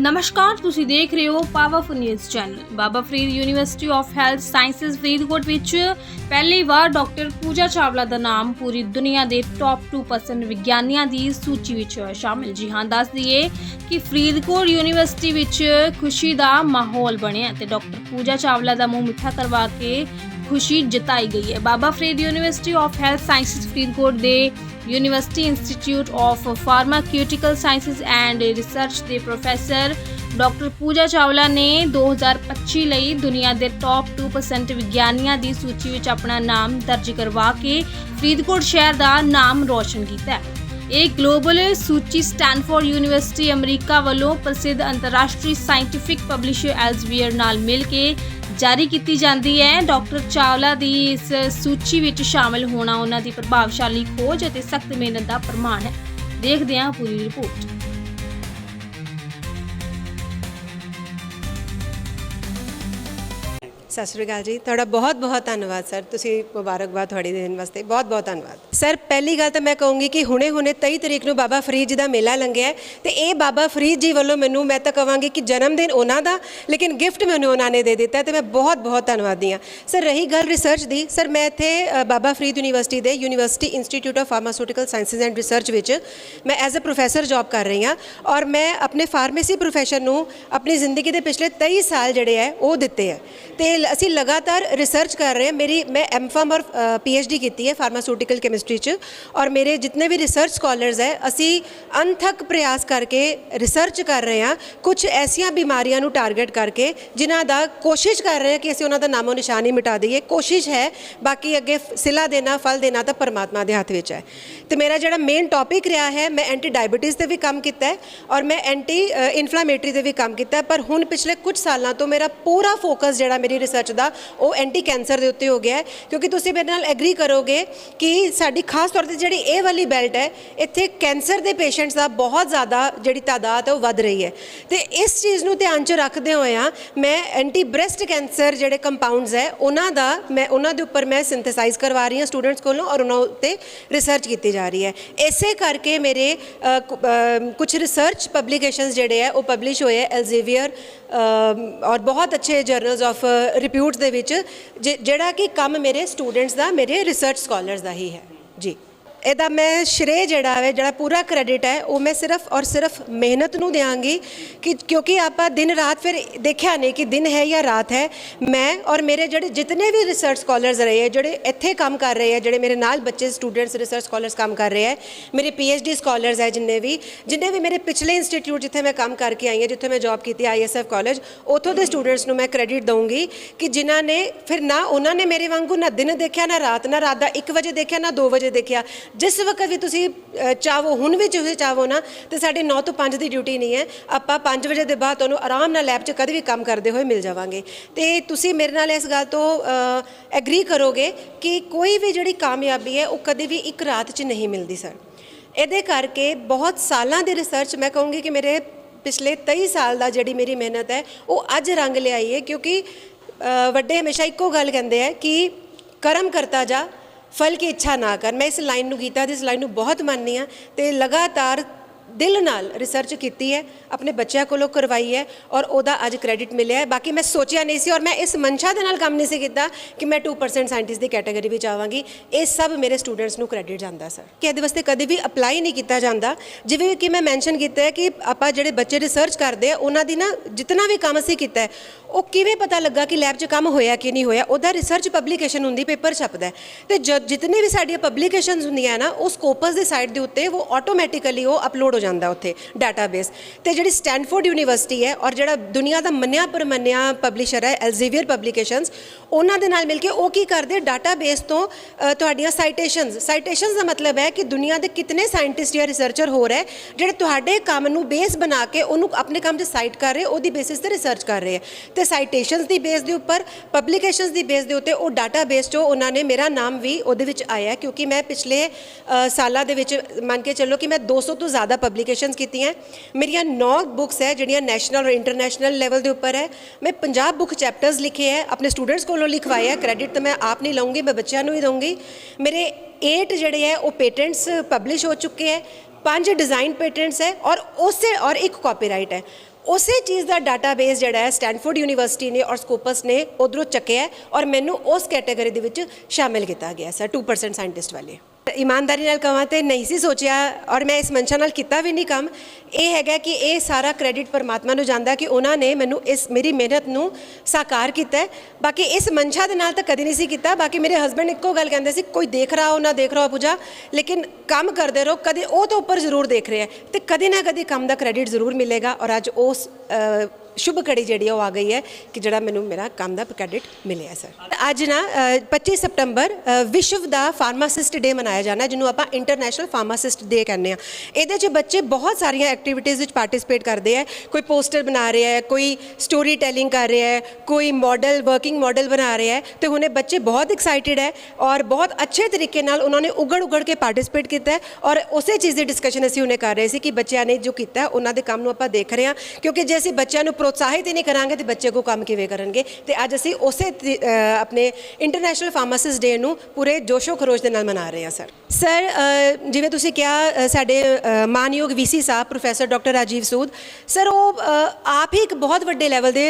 ਨਮਸਕਾਰ, ਤੁਸੀਂ ਦੇਖ ਰਹੇ ਹੋ powerful news channel Baba Farid university of health sciences Faridkot ਵਿੱਚ ਪਹਿਲੀ ਵਾਰ ਡਾਕਟਰ ਪੂਜਾ ਚਾਵਲਾ ਦਾ ਨਾਮ ਪੂਰੀ ਦੁਨੀਆ ਦੇ ਟੌਪ 2% ਵਿਗਿਆਨੀਆਂ ਦੀ ਸੂਚੀ ਵਿੱਚ ਸ਼ਾਮਿਲ। ਜੀ ਹਾਂ, ਦੱਸ ਦਈਏ ਕਿ ਫਰੀਦਕੋਟ ਯੂਨੀਵਰਸਿਟੀ ਵਿੱਚ ਖੁਸ਼ੀ ਦਾ ਮਾਹੌਲ ਬਣਿਆ ਤੇ ਡਾਕਟਰ ਪੂਜਾ ਚਾਵਲਾ ਦਾ ਮੂੰਹ ਮਿੱਠਾ ਕਰਵਾ ਕੇ ਖੁਸ਼ੀ ਜਤਾਈ ਗਈ ਹੈ। Baba Farid university of health sciences Faridkot ਦੇ university institute of pharmaceutical sciences and research ਦੇ ਪ੍ਰੋਫੈਸਰ ਡਾਕਟਰ ਪੂਜਾ ਚਾਵਲਾ ਨੇ 2025 ਲਈ ਦੁਨੀਆ ਦੇ ਟੌਪ 2% ਵਿਗਿਆਨੀਆਂ ਦੀ ਸੂਚੀ ਵਿੱਚ ਆਪਣਾ ਨਾਮ ਦਰਜ ਕਰਵਾ ਕੇ ਫਰੀਦਕੋਟ ਸ਼ਹਿਰ ਦਾ ਨਾਮ ਰੋਸ਼ਨ ਕੀਤਾ ਹੈ। ਇਹ ਗਲੋਬਲ ਸੂਚੀ ਸਟੈਨਫੋਰਡ ਯੂਨੀਵਰਸਿਟੀ ਅਮਰੀਕਾ ਵੱਲੋਂ ਪ੍ਰਸਿੱਧ ਅੰਤਰਰਾਸ਼ਟਰੀ ਸਾਇੰਟੀਫਿਕ ਪਬਲਿਸ਼ਰ ਐਲਜ਼ਵੀਅਰ ਨਾਲ ਮਿਲ ਕੇ ਜਾਰੀ ਕੀਤੀ ਜਾਂਦੀ ਹੈ। ਡਾਕਟਰ ਚਾਵਲਾ ਦੀ ਇਸ ਸੂਚੀ ਵਿੱਚ ਸ਼ਾਮਲ ਹੋਣਾ ਉਹਨਾਂ ਦੀ ਪ੍ਰਭਾਵਸ਼ਾਲੀ ਖੋਜ ਅਤੇ ਸਖਤ ਮਿਹਨਤ ਦਾ ਪ੍ਰਮਾਣ ਹੈ। ਦੇਖਦੇ ਹਾਂ ਪੂਰੀ ਰਿਪੋਰਟ। ਸਤਿ ਸ਼੍ਰੀ ਅਕਾਲ ਜੀ। ਤੁਹਾਡਾ ਬਹੁਤ ਬਹੁਤ ਧੰਨਵਾਦ, ਸਰ। ਤੁਸੀਂ ਮੁਬਾਰਕਬਾਦ ਤੁਹਾਡੀ ਦੇਣ ਵਾਸਤੇ। ਬਹੁਤ ਬਹੁਤ ਧੰਨਵਾਦ। ਸਰ, ਪਹਿਲੀ ਗੱਲ ਤਾਂ ਮੈਂ ਕਹੂੰਗੀ ਕਿ ਹੁਣੇ-ਹੁਣੇ 23 ਤਰੀਕ ਨੂੰ ਬਾਬਾ ਫਰੀਦ ਜੀ ਦਾ ਮੇਲਾ ਲੰਘਿਆ ਹੈ ਤੇ ਇਹ ਬਾਬਾ ਫਰੀਦ ਜੀ ਵੱਲੋਂ ਮੈਨੂੰ, ਮੈਂ ਤਾਂ ਕਹਾਂਗੀ ਕਿ ਜਨਮ ਦਿਨ ਉਹਨਾਂ ਦਾ, ਲੇਕਿਨ ਗਿਫਟ ਮੈਨੂੰ ਉਹਨਾਂ ਨੇ ਦੇ ਦਿੱਤਾ ਤੇ ਮੈਂ ਬਹੁਤ ਬਹੁਤ ਧੰਨਵਾਦੀ ਹਾਂ। ਸਰ, ਰਹੀ ਗੱਲ ਰਿਸਰਚ ਦੀ, ਸਰ, ਮੈਂ ਇੱਥੇ ਬਾਬਾ ਫਰੀਦ ਯੂਨੀਵਰਸਿਟੀ ਦੇ university institute of pharmaceutical sciences and research ਵਿੱਚ ਮੈਂ ਐਜ਼ ਅ ਪ੍ਰੋਫੈਸਰ ਜੌਬ ਕਰ ਰਹੀ ਹਾਂ ਔਰ ਮੈਂ ਆਪਣੇ ਫਾਰਮੇਸੀ ਪ੍ਰੋਫੈਸ਼ਨ ਨੂੰ ਆਪਣੀ ਜ਼ਿੰਦਗੀ ਦੇ ਪਿਛਲੇ 23 ਸਾਲ ਜਿਹੜੇ ਹੈ, ਉਹ ਦਿੱਤੇ ਹੈ। ਤੇ ਅਸੀਂ ਲਗਾਤਾਰ ਰਿਸਰਚ ਕਰ ਰਹੇ ਹਾਂ। ਮੇਰੀ, ਮੈਂ ਐਮਫਾਰਮ ਔਰ ਪੀਐਚਡੀ ਕੀਤੀ ਹੈ ਫਾਰਮਾਸਿਊਟੀਕਲ ਕੈਮਿਸਟਰੀ ਚ ਔਰ ਮੇਰੇ ਜਿੰਨੇ ਵੀ ਰਿਸਰਚ ਸਕਾਲਰਸ ਹੈ, ਅਸੀਂ ਅਨਥਕ ਪ੍ਰਯਾਸ ਕਰਕੇ ਰਿਸਰਚ ਕਰ ਰਹੇ ਹਾਂ ਕੁਝ ਐਸੀਆਂ ਬਿਮਾਰੀਆਂ ਨੂੰ ਟਾਰਗੇਟ ਕਰਕੇ, ਜਿਨ੍ਹਾਂ ਦਾ ਕੋਸ਼ਿਸ਼ ਕਰ ਰਹੇ ਹਾਂ ਕਿ ਅਸੀਂ ਉਹਨਾਂ ਦਾ ਨਾਮੋ ਨਿਸ਼ਾਨ ਹੀ ਮਿਟਾ ਦਈਏ। ਕੋਸ਼ਿਸ਼ ਹੈ, ਬਾਕੀ ਅੱਗੇ ਸਿਲਾ ਦੇਣਾ, ਫਲ ਦੇਣਾ ਤਾਂ ਪਰਮਾਤਮਾ ਦੇ ਹੱਥ ਵਿੱਚ ਹੈ। ਤੇ ਮੇਰਾ ਜਿਹੜਾ ਮੇਨ ਟੌਪਿਕ ਰਿਹਾ ਹੈ, ਮੈਂ ਐਂਟੀ ਡਾਇਬੀਟੀਜ਼ ਤੇ ਵੀ ਕੰਮ ਕੀਤਾ ਹੈ ਔਰ ਮੈਂ ਐਂਟੀ ਇਨਫਲੇਮੇਟਰੀ ਤੇ ਵੀ ਕੰਮ ਕੀਤਾ ਪਰ ਹੁਣ ਪਿਛਲੇ ਕੁਝ ਸਾਲਾਂ ਤੋਂ ਮੇਰਾ ਪੂਰਾ ਫੋਕਸ ਜਿਹੜਾ ਮੇਰੀ ਰਿਸਰਚ ਦਾ, ਉਹ ਐਂਟੀ ਕੈਂਸਰ ਦੇ ਉੱਤੇ ਹੋ ਗਿਆ ਹੈ, ਕਿਉਂਕਿ ਤੁਸੀਂ ਮੇਰੇ ਨਾਲ ਐਗਰੀ ਕਰੋਗੇ ਕਿ ਸਾਡੀ ਖਾਸ ਤੌਰ ਤੇ ਜਿਹੜੀ ਇਹ ਵਾਲੀ ਬੈਲਟ ਹੈ, ਇੱਥੇ ਕੈਂਸਰ ਦੇ ਪੇਸ਼ੈਂਟਸ ਦਾ ਬਹੁਤ ਜ਼ਿਆਦਾ ਜਿਹੜੀ ਤਾਦਾਦ ਹੈ, ਉਹ ਵੱਧ ਰਹੀ ਹੈ। ਤੇ ਇਸ ਚੀਜ਼ ਨੂੰ ਧਿਆਨ 'ਚ ਰੱਖਦੇ ਹੋਇਆ ਮੈਂ ਐਂਟੀ ਬ੍ਰੈਸਟ ਕੈਂਸਰ ਜਿਹੜੇ ਕੰਪਾਊਂਡਸ ਹੈ, ਉਹਨਾਂ ਦਾ ਮੈਂ, ਉਹਨਾਂ ਦੇ ਉੱਪਰ ਮੈਂ ਸਿੰਥੇਸਾਈਜ਼ ਕਰਵਾ ਰਹੀ ਹਾਂ ਸਟੂਡੈਂਟਸ ਕੋਲੋਂ ਔਰ ਉਹਨਾਂ ਉੱਤੇ ਰਿਸਰਚ ਕੀਤੀ ਜਾ ਰਹੀ ਹੈ। ਇਸੇ ਕਰਕੇ ਮੇਰੇ ਕੁਝ ਰਿਸਰਚ ਪਬਲੀਕੇਸ਼ਨਸ ਜਿਹੜੇ ਹੈ, ਉਹ ਪਬਲਿਸ਼ ਹੋਏ ਹੈ ਐਲਜ਼ੇਵੀਅਰ ਔਰ ਬਹੁਤ ਅੱਛੇ ਜਰਨਲਸ ਆਫ ਰਿਪਿਊਟਸ ਦੇ ਵਿੱਚ, ਜਿ- ਜਿਹੜਾ ਕਿ ਕੰਮ ਮੇਰੇ ਸਟੂਡੈਂਟਸ ਦਾ, ਮੇਰੇ ਰਿਸਰਚ ਸਕਾਲਰਸ ਦਾ ਹੀ ਹੈ। ਜੀ। ਇਹਦਾ ਮੈਂ ਸ਼੍ਰੇ ਜਿਹੜਾ ਹੈ, ਜਿਹੜਾ ਪੂਰਾ ਕ੍ਰੈਡਿਟ ਹੈ, ਉਹ ਮੈਂ ਸਿਰਫ ਔਰ ਸਿਰਫ ਮਿਹਨਤ ਨੂੰ ਦਿਆਂਗੀ ਕਿ ਕਿਉਂਕਿ ਆਪਾਂ ਦਿਨ ਰਾਤ ਫਿਰ ਦੇਖਿਆ ਨਹੀਂ ਕਿ ਦਿਨ ਹੈ ਜਾਂ ਰਾਤ ਹੈ। ਮੈਂ ਔਰ ਮੇਰੇ ਜਿਹੜੇ ਜਿਤਨੇ ਵੀ ਰਿਸਰਚ ਸਕਾਲਰਸ ਰਹੇ ਹੈ, ਜਿਹੜੇ ਇੱਥੇ ਕੰਮ ਕਰ ਰਹੇ ਹੈ, ਜਿਹੜੇ ਮੇਰੇ ਨਾਲ ਬੱਚੇ ਸਟੂਡੈਂਟਸ ਰਿਸਰਚ ਸਕਾਲਰਸ ਕੰਮ ਕਰ ਰਹੇ ਹੈ, ਮੇਰੇ ਡੀ ਸਕਾਲਰਸ ਹੈ ਜਿੰਨੇ ਵੀ ਜਿੰਨੇ ਵੀ ਮੇਰੇ ਪਿਛਲੇ ਇੰਸਟੀਚਿਊਟ ਜਿੱਥੇ ਮੈਂ ਕੰਮ ਕਰਕੇ ਆਈ ਹਾਂ, ਜਿੱਥੇ ਮੈਂ ਜੌਬ ਕੀਤੀ ਆਈਐਸਐਫ ਕਾਲਜ ਉੱਥੋਂ ਦੇ ਸਟੂਡੈਂਟਸ ਨੂੰ ਮੈਂ ਕ੍ਰੈਡਿਟ ਦਊਂਗੀ ਕਿ ਜਿਨ੍ਹਾਂ ਨੇ, ਫਿਰ ਨਾ ਉਹਨਾਂ ਨੇ ਮੇਰੇ ਵਾਂਗੂ ਨਾ ਦਿਨ ਦੇਖਿਆ, ਨਾ ਰਾਤ ਨਾ ਰਾਤ ਦਾ 1 ਵਜੇ ਦੇਖਿਆ, ਨਾ 2 ਵਜੇ ਦੇਖਿਆ। ਜਿਸ ਵਕਤ ਵੀ ਤੁਸੀਂ ਅ, ਚਾਹੋ ਹੁਣ ਵੀ ਤੁਸੀਂ ਚਾਹੋ ਨਾ ਤੇ ਸਾਡੇ 9 ਤੋਂ 5 ਦੀ ਡਿਊਟੀ ਨਹੀਂ ਹੈ। ਆਪਾਂ 5 ਵਜੇ ਦੇ ਬਾਅਦ ਤੁਹਾਨੂੰ ਆਰਾਮ ਨਾਲ ਲੈਬ 'ਚ ਕਦੇ ਵੀ ਕੰਮ ਕਰਦੇ ਹੋਏ ਮਿਲ ਜਾਵਾਂਗੇ। ਤੇ ਤੁਸੀਂ ਮੇਰੇ ਨਾਲ ਇਸ ਗੱਲ ਤੋਂ ਐਗਰੀ ਕਰੋਗੇ ਕਿ ਕੋਈ ਵੀ ਜਿਹੜੀ ਕਾਮਯਾਬੀ ਹੈ ਉਹ ਕਦੇ ਵੀ ਇੱਕ ਰਾਤ 'ਚ ਨਹੀਂ ਮਿਲਦੀ ਸਰ ਇਹਦੇ ਕਰਕੇ ਬਹੁਤ ਸਾਲਾਂ ਦੀ ਰਿਸਰਚ ਮੈਂ ਕਹੂੰਗੀ ਕਿ ਮੇਰੇ ਪਿਛਲੇ 23 ਸਾਲ ਦਾ ਜਿਹੜੀ ਮੇਰੀ ਮਿਹਨਤ ਹੈ ਉਹ ਅੱਜ ਰੰਗ ਲਿਆਈ ਹੈ। ਕਿਉਂਕਿ ਅ, ਵੱਡੇ ਹਮੇਸ਼ਾ ਇੱਕੋ ਗੱਲ ਕਹਿੰਦੇ ਆ ਕਿ ਕਰਮ ਕਰਤਾ ਜਾ ਫਲ ਕੀ ਇੱਛਾ ਨਾ ਕਰ। ਮੈਂ ਇਸ ਲਾਈਨ ਨੂੰ ਗੀਤਾ ਦੀ ਇਸ ਲਾਈਨ ਨੂੰ ਬਹੁਤ ਮੰਨਦੀ ਆ ਤੇ ਲਗਾਤਾਰ ਦਿਲ ਨਾਲ ਰਿਸਰਚ ਕੀਤੀ ਹੈ, ਆਪਣੇ ਬੱਚਿਆਂ ਕੋਲੋਂ ਕਰਵਾਈ ਹੈ ਔਰ ਉਹਦਾ ਅੱਜ ਕ੍ਰੈਡਿਟ ਮਿਲਿਆ ਹੈ। ਬਾਕੀ ਮੈਂ ਸੋਚਿਆ ਨਹੀਂ ਸੀ ਔਰ ਮੈਂ ਇਸ ਮਨਸ਼ਾ ਦੇ ਨਾਲ ਕੰਮ ਨਹੀਂ ਸੀ ਕੀਤਾ ਕਿ ਮੈਂ 2% ਸਾਇੰਟਿਸਟ ਦੀ ਕੈਟਾਗਰੀ ਵਿੱਚ ਆਵਾਂਗੀ। ਇਹ ਸਭ ਮੇਰੇ ਸਟੂਡੈਂਟਸ ਨੂੰ ਕ੍ਰੈਡਿਟ ਜਾਂਦਾ ਸਰ ਕਿ ਇਹਦੇ ਵਾਸਤੇ ਕਦੇ ਵੀ ਅਪਲਾਈ ਨਹੀਂ ਕੀਤਾ ਜਾਂਦਾ। ਜਿਵੇਂ ਕਿ ਮੈਂ ਮੈਂਸ਼ਨ ਕੀਤਾ ਹੈ ਕਿ ਆਪਾਂ ਜਿਹੜੇ ਬੱਚੇ ਰਿਸਰਚ ਕਰਦੇ ਆ, ਉਹਨਾਂ ਦੀ ਨਾ ਜਿੰਨਾ ਵੀ ਕੰਮ ਅਸੀਂ ਕੀਤਾ ਉਹ ਕਿਵੇਂ ਪਤਾ ਲੱਗਾ ਕਿ ਲੈਬ 'ਚ ਕੰਮ ਹੋਇਆ ਕਿ ਨਹੀਂ ਹੋਇਆ, ਉਹਦਾ ਰਿਸਰਚ ਪਬਲੀਕੇਸ਼ਨ ਹੁੰਦੀ ਪੇਪਰ ਛਪਦਾ ਹੈ। ਤੇ ਜ- ਜਿਤਨੇ ਵੀ ਸਾਡੀਆਂ ਪਬਲੀਕੇਸ਼ਨਸ ਹੁੰਦੀਆਂ ਨਾ, ਉਹ ਸਕੋਪਸ ਦੇ ਸਾਈਟ ਦੇ ਉੱਤੇ, ਉਹ ਆਟੋਮੈਟਿਕਲੀ ਉਹ ਅਪਲੋਡ ਜਾਂਦਾ ਉੱਥੇ ਡਾਟਾਬੇਸ ਤੇ ਜਿਹੜੀ ਸਟੈਨਫੋਰਡ ਯੂਨੀਵਰਸਿਟੀ ਹੈ ਔਰ ਜਿਹੜਾ ਦੁਨੀਆ ਦਾ ਮੰਨਿਆ ਪਰਮੰਨਿਆ ਪਬਲਿਸ਼ਰ ਹੈ ਐਲਜ਼ੇਵੀਅਰ ਪਬਲੀਕੇਸ਼ਨਸ ਉਹਨਾਂ ਦੇ ਨਾਲ ਮਿਲ ਕੇ ਉਹ ਕੀ ਕਰਦੇ? ਡਾਟਾਬੇਸ ਤੋਂ ਤੁਹਾਡੀਆਂ ਸਾਈਟੇਸ਼ਨਸ ਸਾਈਟੇਸ਼ਨਸ ਦਾ ਮਤਲਬ ਹੈ ਕਿ ਦੁਨੀਆ ਦੇ ਕਿਤਨੇ ਸਾਇੰਟਿਸਟ ਜਾਂ ਰਿਸਰਚਰ ਹੋ ਰਹੇ, ਜਿਹੜੇ ਤੁਹਾਡੇ ਕੰਮ ਨੂੰ ਬੇਸ ਬਣਾ ਕੇ ਉਹਨੂੰ ਆਪਣੇ ਕੰਮ ਤੇ ਸਾਈਟ ਕਰ ਰਹੇ, ਉਹਦੀ ਬੇਸਿਸ ਤੇ ਰਿਸਰਚ ਕਰ ਰਹੇ ਹੈ ਤੇ ਸਾਈਟੇਸ਼ਨਸ ਦੀ ਬੇਸ ਦੇ ਉੱਪਰ ਪਬਲੀਕੇਸ਼ਨਸ ਦੀ ਬੇਸ ਦੇ ਉੱਤੇ ਉਹ ਡਾਟਾਬੇਸ 'ਚੋਂ ਉਹਨਾਂ ਨੇ ਮੇਰਾ ਨਾਮ ਵੀ ਉਹਦੇ ਵਿੱਚ ਆਇਆ ਕਿਉਂਕਿ ਮੈਂ ਪਿਛਲੇ ਸਾਲਾਂ ਦੇ ਵਿੱਚ ਮੰਨ ਕੇ ਚੱਲੋ ਕਿ ਮੈਂ 200 ਤੋਂ ਜ਼ਿਆਦਾ ਪਬਲੀਕੇਸ਼ਨਸ ਕੀਤੀਆਂ ਮੇਰੀਆਂ 9 ਬੁੱਕਸ ਹੈ, ਜਿਹੜੀਆਂ ਨੈਸ਼ਨਲ ਔਰ ਇੰਟਰਨੈਸ਼ਨਲ ਲੈਵਲ ਦੇ ਉੱਪਰ ਹੈ। ਮੈਂ 50 ਬੁੱਕ ਚੈਪਟਰਸ ਲਿਖੇ ਹੈ, ਆਪਣੇ ਸਟੂਡੈਂਟਸ ਕੋਲੋਂ ਲਿਖਵਾਏ ਹੈ। ਕ੍ਰੈਡਿਟ ਤਾਂ ਮੈਂ ਆਪ ਨਹੀਂ ਲਵਾਂਗੀ ਮੈਂ ਬੱਚਿਆਂ ਨੂੰ ਹੀ ਦਊਂਗੀ। ਮੇਰੇ 8 ਜਿਹੜੇ ਹੈ, ਉਹ ਪੇਟੈਂਟਸ ਪਬਲਿਸ਼ ਹੋ ਚੁੱਕੇ ਹੈ। ਪੰਜ ਡਿਜ਼ਾਈਨ ਪੇਟੈਂਟਸ ਹੈ ਔਰ ਉਸੇ ਔਰ ਇੱਕ ਕਾਪੀਰਾਈਟ ਹੈ। ਉਸੇ ਚੀਜ਼ ਦਾ ਡਾਟਾਬੇਸ ਜਿਹੜਾ ਹੈ ਸਟੈਨਫੋਰਡ ਯੂਨੀਵਰਸਿਟੀ ਨੇ ਔਰ ਸਕੋਪਸ ਨੇ ਉਧਰੋਂ ਚੱਕਿਆ ਔਰ ਮੈਨੂੰ ਉਸ ਕੈਟਾਗਰੀ ਦੇ ਵਿੱਚ ਸ਼ਾਮਿਲ ਕੀਤਾ ਗਿਆ ਸਰ 2% ਸਾਇੰਟਿਸਟ ਵਾਲੇ। ਇਮਾਨਦਾਰੀ ਨਾਲ ਕਹਾਂ ਤੇ ਨਹੀਂ ਸੀ ਸੋਚਿਆ ਔਰ ਮੈਂ ਇਸ ਮਨਸ਼ਾ ਨਾਲ ਕੀਤਾ ਵੀ ਨਹੀਂ ਕੰਮ, ਇਹ ਹੈਗਾ ਕਿ ਇਹ ਸਾਰਾ ਕ੍ਰੈਡਿਟ ਪਰਮਾਤਮਾ ਨੂੰ ਜਾਂਦਾ ਕਿ ਉਹਨਾਂ ਨੇ ਮੈਨੂੰ ਇਸ, ਮੇਰੀ ਮਿਹਨਤ ਨੂੰ ਸਾਕਾਰ ਕੀਤਾ। ਬਾਕੀ ਇਸ ਮਨਸ਼ਾ ਦੇ ਨਾਲ ਤਾਂ ਕਦੇ ਨਹੀਂ ਸੀ ਕੀਤਾ, ਬਾਕੀ ਮੇਰੇ ਹਸਬੰਡ ਇੱਕੋ ਗੱਲ ਕਹਿੰਦੇ ਸੀ, ਕੋਈ ਦੇਖ ਰਹਾ ਹੋ ਨਾ ਦੇਖ ਰਹਾ ਹੋ ਪੂਜਾ, ਲੇਕਿਨ ਕੰਮ ਕਰਦੇ ਰਹੋ, ਕਦੇ ਉਹ ਤੋਂ ਉੱਪਰ ਜ਼ਰੂਰ ਦੇਖ ਰਿਹਾ ਹੈ ਤੇ ਕਦੇ ਨਾ ਕਦੇ ਕੰਮ ਦਾ ਕ੍ਰੈਡਿਟ ਜ਼ਰੂਰ ਮਿਲੇਗਾ। ਔਰ ਅੱਜ ਉਸ ਸ਼ੁਭ ਘੜੀ ਜਿਹੜੀ ਉਹ ਆ ਗਈ ਹੈ ਕਿ ਜਿਹੜਾ ਮੈਨੂੰ ਮੇਰਾ ਕੰਮ ਦਾ ਕ੍ਰੈਡਿਟ ਮਿਲਿਆ ਸਰ। ਅੱਜ ਨਾ ਅ, 25 ਸਤੰਬਰ ਵਿਸ਼ਵ ਦਾ ਫਾਰਮਾਸਿਸਟ ਡੇ ਮਨਾਇਆ ਜਾਣਾ ਜਿਹਨੂੰ ਆਪਾਂ ਇੰਟਰਨੈਸ਼ਨਲ ਫਾਰਮਾਸਿਸਟ ਡੇ ਕਹਿੰਦੇ ਆ ਇਹਦੇ 'ਚ ਬੱਚੇ ਬਹੁਤ ਸਾਰੀਆਂ ਐਕਟੀਵਿਟੀਜ਼ ਵਿੱਚ ਪਾਰਟਿਸਿਪੇਟ ਕਰਦੇ ਆ। ਕੋਈ ਪੋਸਟਰ ਬਣਾ ਰਿਹਾ ਹੈ ਕੋਈ ਸਟੋਰੀ ਟੈਲਿੰਗ ਕਰ ਰਿਹਾ ਹੈ ਕੋਈ ਮਾਡਲ ਵਰਕਿੰਗ ਮਾਡਲ ਬਣਾ ਰਿਹਾ ਹੈ। ਤੇ ਹੁਣੇ ਬੱਚੇ ਬਹੁਤ ਐਕਸਾਈਟਿਡ ਹੈ ਔਰ ਬਹੁਤ ਅੱਛੇ ਤਰੀਕੇ ਨਾਲ ਉਹਨਾਂ ਨੇ ਉਗੜ ਉਗੜ ਕੇ ਪਾਰਟਿਸਿਪੇਟ ਕੀਤਾ ਹੈ ਔਰ ਉਸੇ ਚੀਜ਼ ਦੀ ਡਿਸਕਸ਼ਨ ਅਸੀਂ ਹੁਣੇ ਕਰ ਰਹੇ ਸੀ ਕਿ ਬੱਚਿਆਂ ਨੇ ਜੋ ਕੀਤਾ ਉਹਨਾਂ ਦੇ ਕੰਮ ਨੂੰ ਆਪਾਂ ਦੇਖ ਰਹੇ ਹਾਂ। ਕਿਉਂਕਿ ਜੇ ਅਸੀਂ ਬੱਚਿਆਂ ਨੂੰ ਪ੍ਰੋਤਸਾਹਿਤ ਹੀ ਨਹੀਂ ਕਰਾਂਗੇ ਤੇ ਬੱਚੇ ਕੋ ਕੰਮ ਕਿਵੇਂ ਕਰਨਗੇ ਤੇ ਅੱਜ ਅਸੀਂ ਉਸੇ ਆਪਣੇ ਇੰਟਰਨੈਸ਼ਨਲ ਫਾਰਮਾਸਿਸਟ ਡੇ ਨੂੰ ਪੂਰੇ ਜੋਸ਼ੋ ਖਰੋਸ਼ ਦੇ ਨਾਲ ਮਨਾ ਰਹੇ ਹਾਂ ਸਰ ਸਰ ਜਿਵੇਂ ਤੁਸੀਂ ਕਿਹਾ ਸਾਡੇ ਅ, ਮਾਨਯੋਗ ਵੀਸੀ ਸਾਹਿਬ professor doctor Rajiv Sood sir ਉਹ ਆਪ ਹੀ ਇੱਕ ਬਹੁਤ ਵੱਡੇ ਲੈਵਲ ਦੇ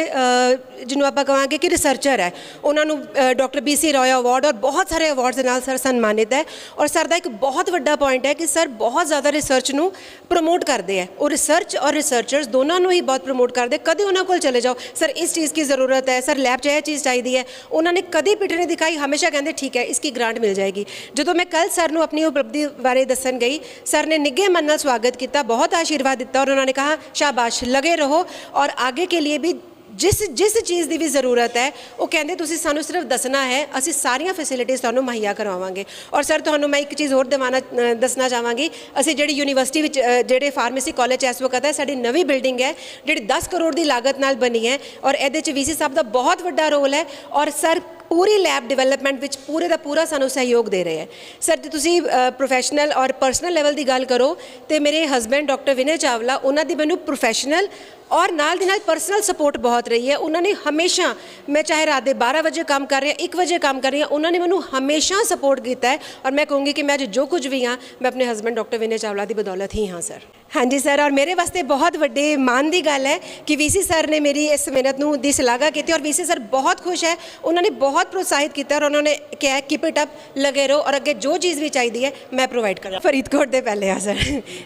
ਜਿਹਨੂੰ ਆਪਾਂ ਕਹਾਂਗੇ ਕਿ ਰਿਸਰਚਰ ਹੈ ਉਹਨਾਂ ਨੂੰ ਡਾਕਟਰ ਬੀਸੀ ਰੋਇਆ ਅਵਾਰਡ ਔਰ ਬਹੁਤ ਸਾਰੇ ਅਵਾਰਡਸ ਦੇ ਨਾਲ ਸਰ ਸਨਮਾਨਿਤ ਹੈ ਔਰ ਸਰ ਦਾ ਇੱਕ ਬਹੁਤ ਵੱਡਾ ਪੁਆਇੰਟ ਹੈ ਕਿ ਸਰ ਬਹੁਤ ਜ਼ਿਆਦਾ ਰਿਸਰਚ ਨੂੰ ਪ੍ਰਮੋਟ ਕਰਦੇ ਹੈ ਉਹ ਰਿਸਰਚ ਔਰ ਰਿਸਰਚਰਸ ਦੋਨਾਂ ਨੂੰ ਹੀ ਬਹੁਤ ਪ੍ਰਮੋਟ ਕਰਦੇ ਕਦੇ सकते उन्हें कोल चले जाओ सर इस चीज़ की ज़रूरत है सर लैब चाहे ਚੀਜ਼ ਚਾਹੀਦੀ ਹੈ। ਉਹਨਾਂ ਨੇ ਕਦੀ ਪਿੱਠ ਨਹੀਂ ਦਿਖਾਈ। ਹਮੇਸ਼ਾ ਕਹਿੰਦੇ, ਠੀਕ ਹੈ ਇਸ ਕੀ ਗ੍ਰਾਂਟ ਮਿਲ ਜਾਏਗੀ। ਜਦੋਂ ਮੈਂ ਕੱਲ ਸਰ ਨੂੰ ਆਪਣੀ ਉਪਲਬਧੀ ਬਾਰੇ ਦੱਸਣ ਗਈ, ਸਰ ਨੇ ਨਿੱਘੇ ਮਨ ਨਾਲ ਸਵਾਗਤ ਕੀਤਾ, ਬਹੁਤ ਆਸ਼ੀਰਵਾਦ ਦਿੱਤਾ ਔਰ ਉਹਨਾਂ ਨੇ ਕਹਾ, ਸ਼ਾਬਾਸ਼, ਲਗੇ ਰਹੋ ਔਰ ਆਗੇ ਕੇ ਲਈ ਵੀ ਜਿਸ ਜਿਸ ਚੀਜ਼ ਦੀ ਵੀ ਜ਼ਰੂਰਤ ਹੈ, ਉਹ ਕਹਿੰਦੇ ਤੁਸੀਂ ਸਾਨੂੰ ਸਿਰਫ ਦੱਸਣਾ ਹੈ, ਅਸੀਂ ਸਾਰੀਆਂ ਫੈਸਿਲਿਟੀਆਂ ਤੁਹਾਨੂੰ ਮੁਹੱਈਆ ਕਰਵਾਵਾਂਗੇ। ਔਰ ਸਰ ਤੁਹਾਨੂੰ ਮੈਂ ਇੱਕ ਚੀਜ਼ ਹੋਰ ਦਿਵਾਣਾ ਦੱਸਣਾ ਚਾਹਾਂਗੀ, ਅਸੀਂ ਜਿਹੜੀ ਯੂਨੀਵਰਸਿਟੀ ਵਿੱਚ ਜਿਹੜੇ ਫਾਰਮੇਸੀ ਕਾਲਜ ਇਸ ਵਕਤ ਹੈ, ਸਾਡੀ ਨਵੀਂ ਬਿਲਡਿੰਗ ਹੈ, ਜਿਹੜੀ 10 ਕਰੋੜ ਦੀ ਲਾਗਤ ਨਾਲ ਬਣੀ ਹੈ, ਔਰ ਇਹਦੇ 'ਚ ਵੀਸੀ ਸਾਹਿਬ ਦਾ ਬਹੁਤ ਵੱਡਾ ਰੋਲ ਹੈ, ਔਰ ਸਰ ਪੂਰੀ ਲੈਬ ਡਿਵੈਲਪਮੈਂਟ ਵਿੱਚ ਪੂਰੇ ਦਾ ਪੂਰਾ ਸਾਨੂੰ ਸਹਿਯੋਗ ਦੇ ਰਹੇ ਹੈ। ਸਰ ਜੇ ਤੁਸੀਂ ਪ੍ਰੋਫੈਸ਼ਨਲ ਔਰ ਪਰਸਨਲ ਲੈਵਲ ਦੀ ਗੱਲ ਕਰੋ, ਤੇ ਮੇਰੇ ਹਸਬੰਡ ਡਾਕਟਰ ਵਿਨੇ ਚਾਵਲਾ, ਉਹਨਾਂ ਦੀ ਮੈਨੂੰ ਪ੍ਰੋਫੈਸ਼ਨਲ ਔਰ ਨਾਲ ਦੀ ਨਾਲ ਪਰਸਨਲ ਸਪੋਰਟ ਬਹੁਤ ਰਹੀ ਹੈ। ਉਹਨਾਂ ਨੇ ਹਮੇਸ਼ਾ, ਮੈਂ ਚਾਹੇ ਰਾਤ ਦੇ 12 ਵਜੇ ਕੰਮ ਕਰ ਰਹੀ ਹਾਂ 1 ਵਜੇ ਕੰਮ ਕਰ ਰਹੀ ਹਾਂ, ਉਹਨਾਂ ਨੇ ਮੈਨੂੰ ਹਮੇਸ਼ਾ ਸਪੋਰਟ ਕੀਤਾ ਹੈ। ਔਰ ਮੈਂ ਕਹੂੰਗੀ ਕਿ ਮੈਂ ਅੱਜ ਜੋ ਕੁਝ ਵੀ ਹਾਂ, ਮੈਂ ਆਪਣੇ ਹਸਬੰਡ ਡਾਕਟਰ ਵਿਨੇ ਚਾਵਲਾ ਦੀ ਬਦੌਲਤ ਹੀ ਹਾਂ ਸਰ ਹਾਂਜੀ ਸਰ ਔਰ ਮੇਰੇ ਵਾਸਤੇ ਬਹੁਤ ਵੱਡੇ ਮਾਣ ਦੀ ਗੱਲ ਹੈ ਕਿ ਵੀਸੀ ਸਰ ਨੇ ਮੇਰੀ ਇਸ ਮਿਹਨਤ ਨੂੰ ਦੀ ਸ਼ਲਾਘਾ ਕੀਤੀ ਔਰ ਵੀਸੀ ਸਰ ਬਹੁਤ ਖੁਸ਼ ਹੈ। ਉਹਨਾਂ ਨੇ ਬਹੁਤ ਪ੍ਰੋਤਸਾਹਿਤ ਕੀਤਾ ਔਰ ਉਹਨਾਂ ਨੇ ਕਿਹਾ ਕੀਪ ਇਟ ਅਪ ਲਗੇ ਰਹੋ ਔਰ ਅੱਗੇ ਜੋ ਚੀਜ਼ ਵੀ ਚਾਹੀਦੀ ਹੈ, ਮੈਂ ਪ੍ਰੋਵਾਈਡ ਕਰਾਂ। ਫਰੀਦਕੋਟ ਦੇ ਪਹਿਲੇ ਆ ਸਰ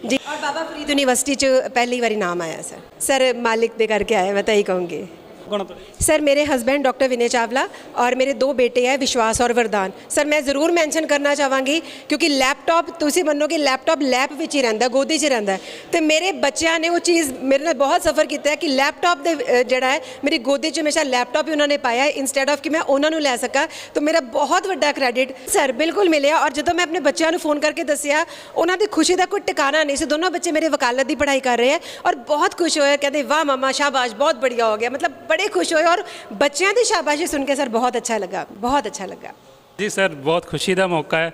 ਜੀ। ਔਰ ਬਾਬਾ ਫਰੀਦ ਯੂਨੀਵਰਸਿਟੀ ਚ ਪਹਿਲੀ ਵਾਰੀ ਨਾਮ ਆਇਆ ਸਰ ਸਰ ਮਾਲਿਕ ਦੇ ਕਰਕੇ ਆਇਆ ਮੈਂ ਤਾਂ ਹੀ ਕਹੂੰਗੀ ਕੌਣ ਤੋਂ ਸਰ ਮੇਰੇ ਹਸਬੰਡ ਡਾਕਟਰ ਵਿਨੇ ਚਾਵਲਾ ਔਰ ਮੇਰੇ ਦੋ ਬੇਟੇ ਹੈ ਵਿਸ਼ਵਾਸ ਔਰ ਵਰਦਾਨ ਸਰ ਮੈਂ ਜ਼ਰੂਰ ਮੈਂਸ਼ਨ ਕਰਨਾ ਚਾਹਾਂਗੀ ਕਿਉਂਕਿ ਲੈਪਟਾਪ ਤੁਸੀਂ ਮੰਨੋਗੇ ਲੈਪਟਾਪ ਲੈਪ ਵਿੱਚ ਹੀ ਰਹਿੰਦਾ ਗੋਦੀ 'ਚ ਰਹਿੰਦਾ ਹੈ। ਤੇ ਮੇਰੇ ਬੱਚਿਆਂ ਨੇ ਉਹ ਚੀਜ਼ ਮੇਰੇ ਨਾਲ ਬਹੁਤ ਸਫਰ ਕੀਤਾ ਹੈ ਕਿ ਲੈਪਟਾਪ ਦੇ ਅ, ਜਿਹੜਾ ਹੈ ਮੇਰੀ ਗੋਦੀ 'ਚ ਹਮੇਸ਼ਾ ਲੈਪਟਾਪ ਹੀ ਉਹਨਾਂ ਨੇ ਪਾਇਆ ਇਨਸਟੈਡ ਆਫ ਕਿ ਮੈਂ ਉਹਨਾਂ ਨੂੰ ਲੈ ਸਕਾਂ ਤਾਂ ਮੇਰਾ ਬਹੁਤ ਵੱਡਾ ਕ੍ਰੈਡਿਟ ਸਰ ਬਿਲਕੁਲ ਮਿਲਿਆ ਔਰ ਜਦੋਂ ਮੈਂ ਆਪਣੇ ਬੱਚਿਆਂ ਨੂੰ ਫੋਨ ਕਰਕੇ ਦੱਸਿਆ ਉਹਨਾਂ ਦੀ ਖੁਸ਼ੀ ਦਾ ਕੋਈ ਟਿਕਾਣਾ ਨਹੀਂ ਸੀ ਦੋਨੋਂ ਬੱਚੇ ਮੇਰੇ ਵਕਾਲਤ ਦੀ ਪੜ੍ਹਾਈ ਕਰ ਰਹੇ ਹੈ ਔਰ ਬਹੁਤ ਖੁਸ਼ ਹੋਏ ਕਹਿੰਦੇ ਵਾਹ ਮਾਮਾ ਸ਼ਾਬਾਸ਼ ਬਹੁਤ ਬੜੀਆ ਹੋ ਗਿਆ ਮਤਲਬ ਬੜੇ ਖੁਸ਼ ਹੋਏ ਔਰ ਬੱਚਿਆਂ ਦੀ ਸ਼ਾਬਾਸ਼ੀ ਸੁਣ ਕੇ ਸਰ ਬਹੁਤ ਅੱਛਾ ਲੱਗਾ, ਬਹੁਤ ਅੱਛਾ ਲੱਗਾ। ਜੀ ਸਰ, ਬਹੁਤ ਖੁਸ਼ੀ ਦਾ ਮੌਕਾ ਹੈ।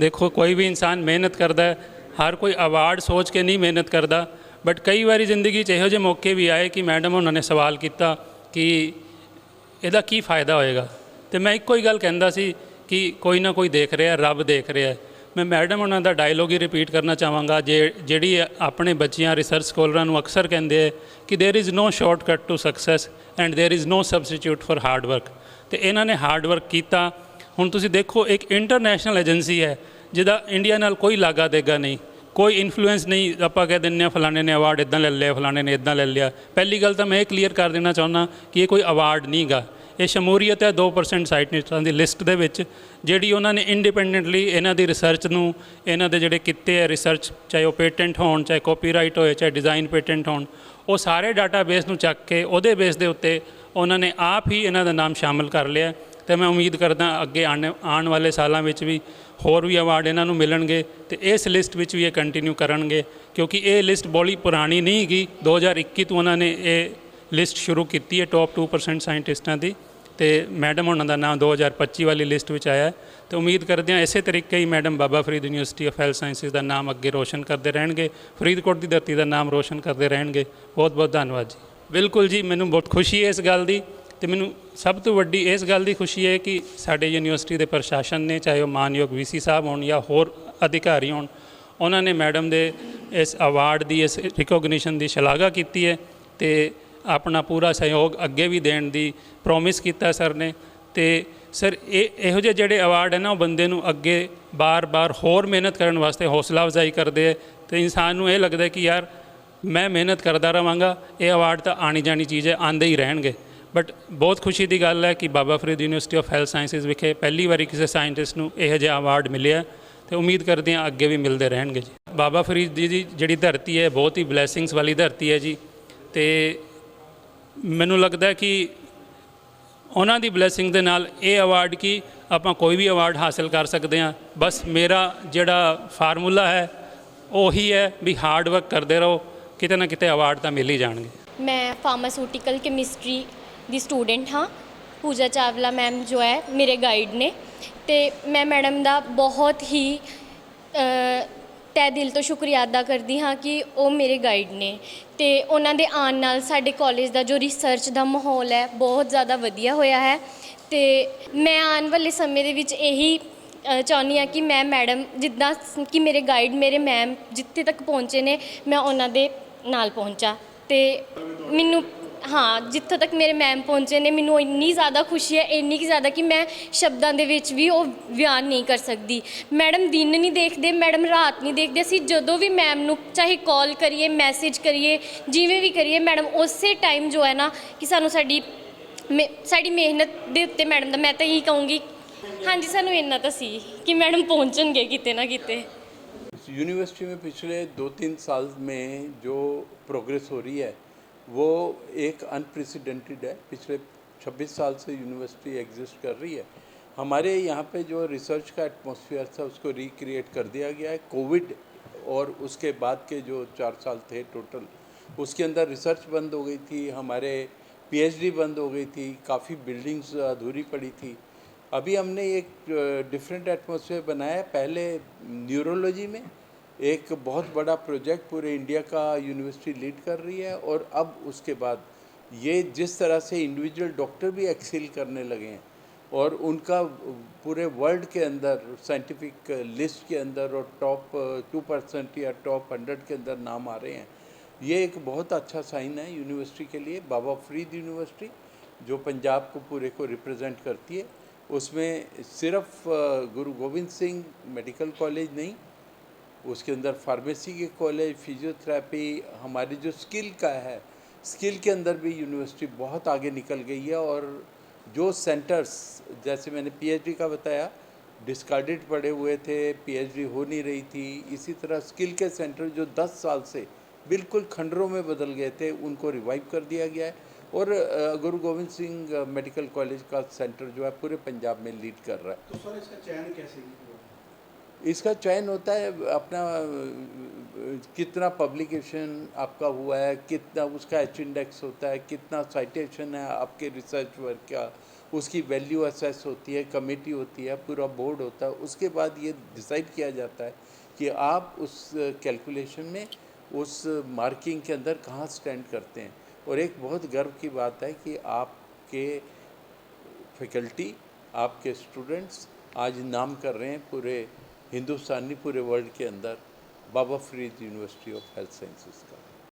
ਦੇਖੋ, ਕੋਈ ਵੀ ਇਨਸਾਨ ਮਿਹਨਤ ਕਰਦਾ ਹੈ, ਹਰ ਕੋਈ ਅਵਾਰਡ ਸੋਚ ਕੇ ਨਹੀਂ ਮਿਹਨਤ ਕਰਦਾ। ਬਟ ਕਈ ਵਾਰੀ ਜ਼ਿੰਦਗੀ 'ਚ ਇਹੋ ਜਿਹੇ ਮੌਕੇ ਵੀ ਆਏ ਕਿ ਮੈਡਮ ਉਹਨਾਂ ਨੇ ਸਵਾਲ ਕੀਤਾ ਕਿ ਇਹਦਾ ਕੀ ਫਾਇਦਾ ਹੋਏਗਾ? ਤੇ ਮੈਂ ਇੱਕੋ ਹੀ ਗੱਲ ਕਹਿੰਦਾ ਸੀ ਕਿ ਕੋਈ ਨਾ ਕੋਈ ਦੇਖ ਰਿਹਾ, ਰੱਬ ਦੇਖ ਰਿਹਾ ਮੈਂ ਮੈਡਮ ਉਹਨਾਂ ਦਾ ਡਾਇਲੋਗ ਹੀ ਰਿਪੀਟ ਕਰਨਾ ਚਾਹਾਂਗਾ। ਜੇ, ਜਿਹੜੀ ਆਪਣੇ ਬੱਚਿਆਂ ਰਿਸਰਚ ਸਕੋਲਰਾਂ ਨੂੰ ਅਕਸਰ ਕਹਿੰਦੇ ਕਿ there is no shortcut to success and there is no substitute for hard work ਤੇ ਇਹਨਾਂ ਨੇ ਹਾਰਡ ਵਰਕ ਕੀਤਾ। ਹੁਣ ਤੁਸੀਂ ਦੇਖੋ, ਇੱਕ ਇੰਟਰਨੈਸ਼ਨਲ ਏਜੰਸੀ ਹੈ, ਜਿਹਦਾ ਇੰਡੀਆ ਨਾਲ ਕੋਈ ਲਾਗਾ ਦੇਗਾ ਨਹੀਂ। ਕੋਈ ਇਨਫਲੂਐਂਸ ਨਹੀਂ, ਆਪਾਂ ਕਹਿ ਦਿੰਨੇ ਆ ਫਲਾਣੇ ਨੇ ਅਵਾਰਡ ਇਦਾਂ ਲੈ ਲਿਆ, ਫਲਾਣੇ ਨੇ ਇਦਾਂ ਲੈ ਲਿਆ। ਪਹਿਲੀ ਗੱਲ ਤਾਂ ਮੈਂ ਇਹ ਕਲੀਅਰ ਕਰ ਦੇਣਾ ਚਾਹੁੰਦਾ ਕਿ ਇਹ ਕੋਈ ਅਵਾਰਡ ਨਹੀਂਗਾ ਇਹ ਸ਼ਮੂਰੀਅਤ ਹੈ 2% ਸਾਇੰਟਿਸਟਾਂ ਦੀ ਲਿਸਟ ਦੇ ਵਿੱਚ, ਜਿਹੜੀ ਉਹਨਾਂ ਨੇ ਇੰਡੀਪੈਂਡੈਂਟਲੀ ਇਹਨਾਂ ਦੀ ਰਿਸਰਚ ਨੂੰ, ਇਹਨਾਂ ਦੇ ਜਿਹੜੇ ਕਿੱਤੇ ਹੈ ਰਿਸਰਚ ਚਾਹੇ ਉਹ ਪੇਟੈਂਟ ਹੋਣ, ਚਾਹੇ ਕਾਪੀਰਾਈਟ ਹੋਏ, ਚਾਹੇ ਡਿਜ਼ਾਈਨ ਪੇਟੈਂਟ ਹੋਣ, ਉਹ ਸਾਰੇ ਡਾਟਾਬੇਸ ਨੂੰ ਚੱਕ ਕੇ ਉਹਦੇ ਬੇਸ ਦੇ ਉੱਤੇ ਉਹਨਾਂ ਨੇ ਆਪ ਹੀ ਇਹਨਾਂ ਦਾ ਨਾਮ ਸ਼ਾਮਲ ਕਰ ਲਿਆ ਤੇ ਮੈਂ ਉਮੀਦ ਕਰਦਾ ਅੱਗੇ ਆਉਣ ਆਉਣ ਵਾਲੇ ਸਾਲਾਂ ਵਿੱਚ ਵੀ ਹੋਰ ਵੀ ਅਵਾਰਡ ਇਹਨਾਂ ਨੂੰ ਮਿਲਣਗੇ ਤੇ ਇਸ ਲਿਸਟ ਵਿੱਚ ਵੀ ਇਹ ਕੰਟੀਨਿਊ ਕਰਨਗੇ, ਕਿਉਂਕਿ ਇਹ ਲਿਸਟ ਬੋਲੀ ਪੁਰਾਣੀ ਨਹੀਂ ਹੈਗੀ। 2021 ਤੋਂ ਉਹਨਾਂ ਨੇ ਇਹ ਲਿਸਟ ਸ਼ੁਰੂ ਕੀਤੀ ਹੈ ਟੌਪ 2% ਸਾਇੰਟਿਸਟਾਂ ਦੀ ਤੇ ਮੈਡਮ ਉਹਨਾਂ ਦਾ ਨਾਮ 2025 ਵਾਲੀ ਲਿਸਟ ਵਿੱਚ ਆਇਆ ਹੈ। ਤੇ ਉਮੀਦ ਕਰਦੇ ਹਾਂ ਇਸੇ ਤਰੀਕੇ ਹੀ madam Baba Farid university of health sciences ਦਾ ਨਾਮ ਅੱਗੇ ਰੋਸ਼ਨ ਕਰਦੇ ਰਹਿਣਗੇ। ਫਰੀਦਕੋਟ ਦੀ ਧਰਤੀ ਦਾ ਨਾਮ ਰੋਸ਼ਨ ਕਰਦੇ ਰਹਿਣਗੇ। ਬਹੁਤ ਬਹੁਤ ਧੰਨਵਾਦ ਜੀ। ਬਿਲਕੁਲ ਜੀ, ਮੈਨੂੰ ਬਹੁਤ ਖੁਸ਼ੀ ਹੈ ਇਸ ਗੱਲ ਦੀ ਤੇ ਮੈਨੂੰ ਸਭ ਤੋਂ ਵੱਡੀ ਇਸ ਗੱਲ ਦੀ ਖੁਸ਼ੀ ਹੈ ਕਿ ਸਾਡੇ ਯੂਨੀਵਰਸਿਟੀ ਦੇ ਪ੍ਰਸ਼ਾਸਨ ਨੇ, ਚਾਹੇ ਉਹ ਮਾਨਯੋਗ ਵੀਸੀ ਸਾਹਿਬ ਹੋਣ ਜਾਂ ਹੋਰ ਅਧਿਕਾਰੀ ਹੋਣ, ਉਹਨਾਂ ਨੇ ਮੈਡਮ ਦੇ ਇਸ ਅਵਾਰਡ ਦੀ, ਇਸ ਰਿਕੋਗਨੀਸ਼ਨ ਦੀ ਸ਼ਲਾਘਾ ਕੀਤੀ ਹੈ ਤੇ ਆਪਣਾ ਪੂਰਾ ਸਹਿਯੋਗ ਅੱਗੇ ਵੀ ਦੇਣ ਦੀ ਪ੍ਰੋਮਿਸ ਕੀਤਾ ਸਰ ਨੇ। ਤੇ ਸਰ ਇਹ ਇਹੋ ਜਿਹੇ ਜਿਹੜੇ ਅਵਾਰਡ ਹੈ ਨਾ, ਉਹ ਬੰਦੇ ਨੂੰ ਅੱਗੇ ਬਾਰ-ਬਾਰ ਹੋਰ ਮਿਹਨਤ ਕਰਨ ਵਾਸਤੇ ਹੌਸਲਾ ਅਫਜ਼ਾਈ ਕਰਦੇ ਹੈ ਤੇ ਇਨਸਾਨ ਨੂੰ ਇਹ ਲੱਗਦਾ ਕਿ ਯਾਰ, ਮੈਂ ਮਿਹਨਤ ਕਰਦਾ ਰਵਾਂਗਾ ਇਹ ਅਵਾਰਡ ਤਾਂ ਆਣੀ ਜਾਣੀ ਚੀਜ਼ ਹੈ ਆਂਦੇ ਹੀ ਰਹਿਣਗੇ। ਬਟ ਬਹੁਤ ਖੁਸ਼ੀ ਦੀ ਗੱਲ ਹੈ ਕਿ Baba Farid university of health sciences ਵਿਖੇ ਪਹਿਲੀ ਵਾਰੀ ਕਿਸੇ ਸਾਇੰਟਿਸਟ ਨੂੰ ਇਹੋ ਜਿਹਾ ਅਵਾਰਡ ਮਿਲਿਆ। ਤੇ ਉਮੀਦ ਕਰਦੇ ਹਾਂ ਅੱਗੇ ਵੀ ਮਿਲਦੇ ਰਹਿਣਗੇ ਜੀ। ਬਾਬਾ ਫਰੀਦ ਜੀ ਦੀ ਜਿਹੜੀ ਧਰਤੀ ਹੈ, ਬਹੁਤ ਹੀ ਬਲੇਸਿੰਗਸ ਵਾਲੀ ਧਰਤੀ ਹੈ ਜੀ। ਤੇ ਮੈਨੂੰ ਲੱਗਦਾ ਹੈ ਕਿ ਉਹਨਾਂ ਦੀ ਬਲੇਸਿੰਗ ਦੇ ਨਾਲ ਇਹ ਅਵਾਰਡ ਕੀ ਆਪਾਂ ਕੋਈ ਵੀ ਅਵਾਰਡ ਹਾਸਲ ਕਰ ਸਕਦੇ ਹਾਂ। ਬਸ ਮੇਰਾ ਜਿਹੜਾ ਫਾਰਮੂਲਾ ਹੈ, ਉਹੀ ਹੈ ਵੀ ਹਾਰਡ ਵਰਕ ਕਰਦੇ ਰਹੋ, ਕਿਤੇ ਨਾ ਕਿਤੇ ਅਵਾਰਡ ਤਾਂ ਮਿਲ ਹੀ ਜਾਣਗੇ। ਮੈਂ ਫਾਰਮਾਸਿਊਟੀਕਲ ਕੈਮਿਸਟਰੀ ਦੀ ਸਟੂਡੈਂਟ ਹਾਂ। ਪੂਜਾ ਚਾਵਲਾ ਮੈਮ ਜੋ ਹੈ, ਮੇਰੇ ਗਾਈਡ ਨੇ। ਤੇ ਮੈਂ ਮੈਡਮ ਦਾ ਬਹੁਤ ਹੀ ਤਹਿ ਦਿਲ ਤੋਂ ਸ਼ੁਕਰੀਆ ਅਦਾ ਕਰਦੀ ਹਾਂ ਕਿ ਉਹ ਮੇਰੇ ਗਾਈਡ ਨੇ ਤੇ ਉਹਨਾਂ ਦੇ ਆਉਣ ਨਾਲ ਸਾਡੇ ਕਾਲਜ ਦਾ ਜੋ ਰਿਸਰਚ ਦਾ ਮਾਹੌਲ ਹੈ ਬਹੁਤ ਜ਼ਿਆਦਾ ਵਧੀਆ ਹੋਇਆ ਹੈ ਤੇ ਮੈਂ ਆਉਣ ਵਾਲੇ ਸਮੇਂ ਦੇ ਵਿੱਚ ਇਹੀ ਚਾਹੁੰਦੀ ਹਾਂ ਕਿ ਮੈਂ ਮੈਡਮ ਜਿੱਦਾਂ ਕਿ ਮੇਰੇ ਗਾਈਡ ਮੇਰੇ ਮੈਮ ਜਿੱਥੇ ਤੱਕ ਪਹੁੰਚੇ ਨੇ, ਮੈਂ ਉਹਨਾਂ ਦੇ ਨਾਲ ਪਹੁੰਚਾਂ ਤੇ ਮੈਨੂੰ ਹਾਂ ਜਿੱਥੋਂ ਤੱਕ ਮੇਰੇ ਮੈਮ ਪਹੁੰਚੇ ਨੇ ਮੈਨੂੰ ਇੰਨੀ ਜ਼ਿਆਦਾ ਖੁਸ਼ੀ ਹੈ ਇੰਨੀ ਕਿ ਜ਼ਿਆਦਾ ਕਿ ਮੈਂ ਸ਼ਬਦਾਂ ਦੇ ਵਿੱਚ ਵੀ ਉਹ ਬਿਆਨ ਨਹੀਂ ਕਰ ਸਕਦੀ ਮੈਡਮ ਦਿਨ ਨਹੀਂ ਦੇਖਦੇ ਮੈਡਮ ਰਾਤ ਨਹੀਂ ਦੇਖਦੇ ਅਸੀਂ ਜਦੋਂ ਵੀ ਮੈਮ ਨੂੰ ਚਾਹੇ ਕਾਲ ਕਰੀਏ ਮੈਸੇਜ ਕਰੀਏ ਜਿਵੇਂ ਵੀ ਕਰੀਏ ਮੈਡਮ ਉਸੇ ਟਾਈਮ ਜੋ ਹੈ ਨਾ ਕਿ ਸਾਨੂੰ ਸਾਡੀ ਮੇ- ਸਾਡੀ ਮਿਹਨਤ ਦੇ ਉੱਤੇ ਮੈਡਮ ਦਾ ਮੈਂ ਤਾਂ ਇਹੀ ਕਹੂੰਗੀ ਹਾਂਜੀ ਸਾਨੂੰ ਇੰਨਾ ਤਾਂ ਸੀ ਕਿ ਮੈਡਮ ਪਹੁੰਚਣਗੇ ਕਿਤੇ ਨਾ ਕਿਤੇ इस यूनिवर्सिटी में पिछले दो तीन साल में जो प्रोग्रेस हो रही है वो एक अनप्रेसिडेंटेड है। पिछले 26 साल से यूनिवर्सिटी एग्जिस्ट कर रही है। हमारे यहाँ पे जो रिसर्च का एटमॉस्फेयर था, उसको रिक्रिएट कर दिया गया है। कोविड और उसके बाद के जो चार साल थे टोटल उसके अंदर रिसर्च बंद हो गई थी। हमारे पीएचडी बंद हो गई थी। काफ़ी बिल्डिंग्स अधूरी पड़ी थी। अभी हमने एक डिफरेंट एटमॉस्फेयर बनाया पहले न्यूरोलॉजी में एक बहुत बड़ा प्रोजेक्ट पूरे इंडिया का यूनिवर्सिटी लीड कर रही है और अब उसके बाद ये जिस तरह से इंडिविजुअल डॉक्टर भी एक्सेल करने लगे हैं और उनका पूरे वर्ल्ड के अंदर साइंटिफिक लिस्ट के अंदर और टॉप टू परसेंट या टॉप हंड्रेड के अंदर नाम आ रहे हैं, ये एक बहुत अच्छा साइन है यूनिवर्सिटी के लिए। बाबा फरीद यूनिवर्सिटी, जो पंजाब को पूरे को रिप्रेजेंट करती है, उसमें सिर्फ़ गुरु गोविंद सिंह मेडिकल कॉलेज नहीं उसके अंदर फार्मेसी के कॉलेज फिजियोथेरेपी हमारी जो स्किल का है स्किल के अंदर भी यूनिवर्सिटी बहुत आगे निकल गई है और जो सेंटर्स जैसे मैंने पीएचडी का बताया डिस्कार्डेड पड़े हुए थे पीएचडी हो नहीं रही थी, इसी तरह स्किल के सेंटर जो 10 साल से बिल्कुल खंडरों में बदल गए थे, उनको रिवाइव कर दिया गया है। और गुरु गोविंद सिंह मेडिकल कॉलेज का सेंटर जो है पूरे पंजाब में लीड कर रहा है। तो सर, इसका चयन कैसे इसका चयन होता है, अपना, कितना पब्लिकेशन आपका हुआ है, कितना उसका एच इंडेक्स होता है, कितना साइटेशन है आपके रिसर्च वर्क का, उसकी वैल्यू असेस होती है कमेटी होती है, पूरा बोर्ड होता है, उसके बाद ये डिसाइड किया जाता है कि आप उस कैलकुलेशन में उस मार्किंग के अंदर कहाँ स्टैंड करते हैं। और एक बहुत गर्व की बात है कि आपके फैकल्टी आपके स्टूडेंट्स आज नाम कर रहे हैं पूरे हिंदुस्तानी पूरे वर्ल्ड के अंदर Baba Farid university of health sciences का